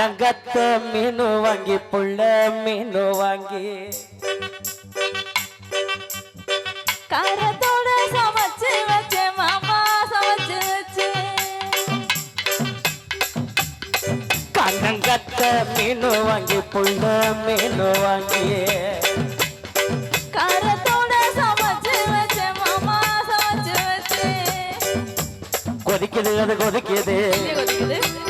கண்ணங்கத்த மீனு வாங்கி புள்ள மீனு வாங்கி. காரத்தோட சமைச்சு வச்சே மாமா சமைச்சு வச்சே. கண்ணங்கத்த மீனு வாங்கி புள்ள மீனு வாங்கி. காரத்தோட சமைச்சு வச்சே மாமா சமைச்சு வச்சே. கொதிக்குது அது கொதிக்குது. கொதிக்குது?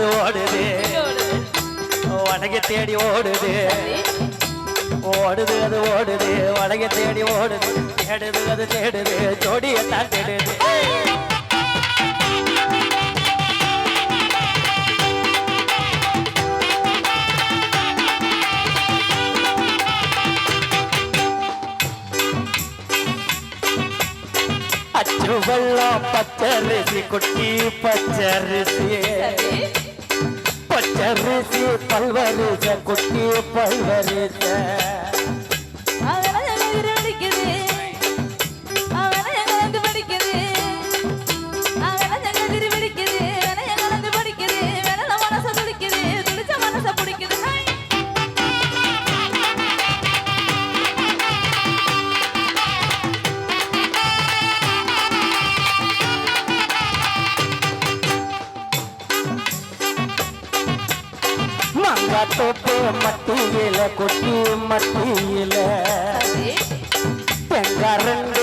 அது ஓடுது. இங்கே வடகை தேடி ஓடுது. ஓடுது அது ஓடுது. வடகை தேடி ஓடுது. தேடுது அது தேடுது. ஜோடியத்தான் தேடுது. அச்சு வெள்ளம் பச்சரிசி குட்டி பச்சரிசி சரி. பச்சரிசி பல்வரிச குட்டி तोपे मटियल कुटी मटियल तंगा रंग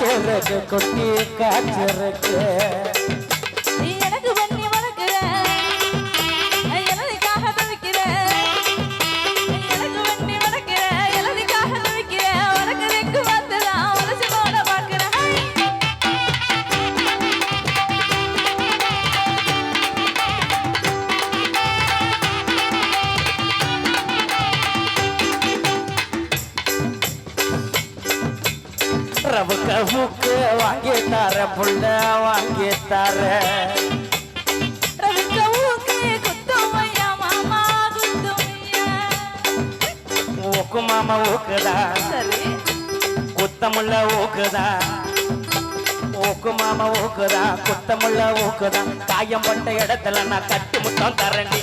के कुटी काचरक ரவுக்க மூக்கு வாங்கி தர புள்ள வாங்கி தர. ஊக்கு மாமா ஊக்குதா? குத்தமுள்ள ஊக்குதா? ஊக்கு மாமா ஊக்குதா? குத்தமுள்ள ஊக்குதா? காயம் பட்ட இடத்துல நான் கட்டி முத்தம் தரண்டி.